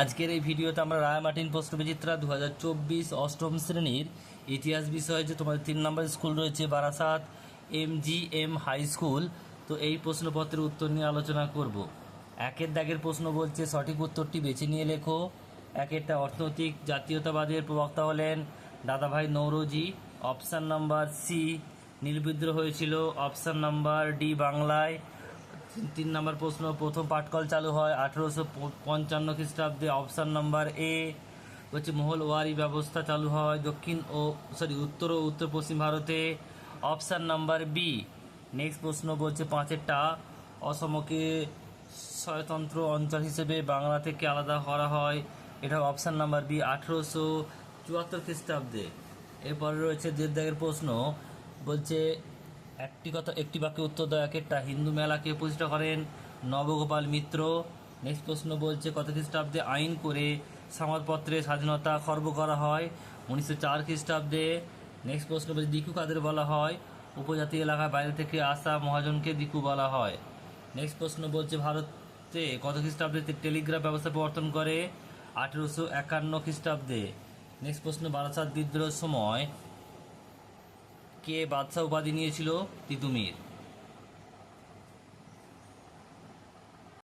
আজকের এই ভিডিওতে আমরা রায়মার্টিন পোস্ট বিচিত্রা দু অষ্টম শ্রেণির ইতিহাস বিষয়ে যে তোমাদের তিন নম্বর স্কুল রয়েছে Barasat M G M high school, তো এই প্রশ্নপত্রের উত্তর নিয়ে আলোচনা করব। একের দাগের প্রশ্ন বলছে, সঠিক উত্তরটি বেছে নিয়ে লেখো। একেরটা অর্থনৈতিক, জাতীয়তাবাদের প্রবক্তা হলেন Dadabhai Naoroji. Option number C নীলবিদ্রোহ হয়েছিল। অপশান নাম্বার ডি, বাংলায়। তিন নম্বর প্রশ্ন, প্রথম পাটকল চালু হয় আঠেরোশো পঞ্চান্ন খ্রিস্টাব্দে। অপশান নাম্বার এ হচ্ছে মহলওয়ারি ব্যবস্থা চালু হয় দক্ষিণ ও সরি উত্তর ও উত্তর পশ্চিম ভারতে। অপশান নাম্বার বি নেক্সট প্রশ্ন বলছে পাঁচেরটা। অসমকে স্বয়তন্ত্র অঞ্চল হিসেবে বাংলা থেকে আলাদা করা হয়। এটা অপশান নাম্বার বি আঠেরোশো চুয়াত্তর খ্রিস্টাব্দে। এরপরে রয়েছে দেড়দাগের প্রশ্ন, বলছে একটি কথা একটি বাক্যে উত্তর দেওয়া একটা হিন্দু মেলাকে প্রতিষ্ঠা করেন নবগোপাল মিত্র। নেক্সট প্রশ্ন বলছে, কত খ্রিস্টাব্দে আইন করে সংবাদপত্রে স্বাধীনতা খর্ব করা হয়? উনিশশো চার খ্রিস্টাব্দে। নেক্সট প্রশ্ন বলছে, দিকু কাদের বলা হয়? উপজাতি এলাকার বাইরে থেকে আসা মহাজনকে দিকু বলা হয়। নেক্সট প্রশ্ন বলছে, ভারতে কত খ্রিস্টাব্দে টেলিগ্রাফ ব্যবস্থা প্রবর্তন করে? আঠেরোশো একান্ন খ্রিস্টাব্দে। নেক্সট প্রশ্ন, বারাসাত বিদ্রোহের সময় কে বাদশাহ উপাধি নিয়েছিল তিতুমির।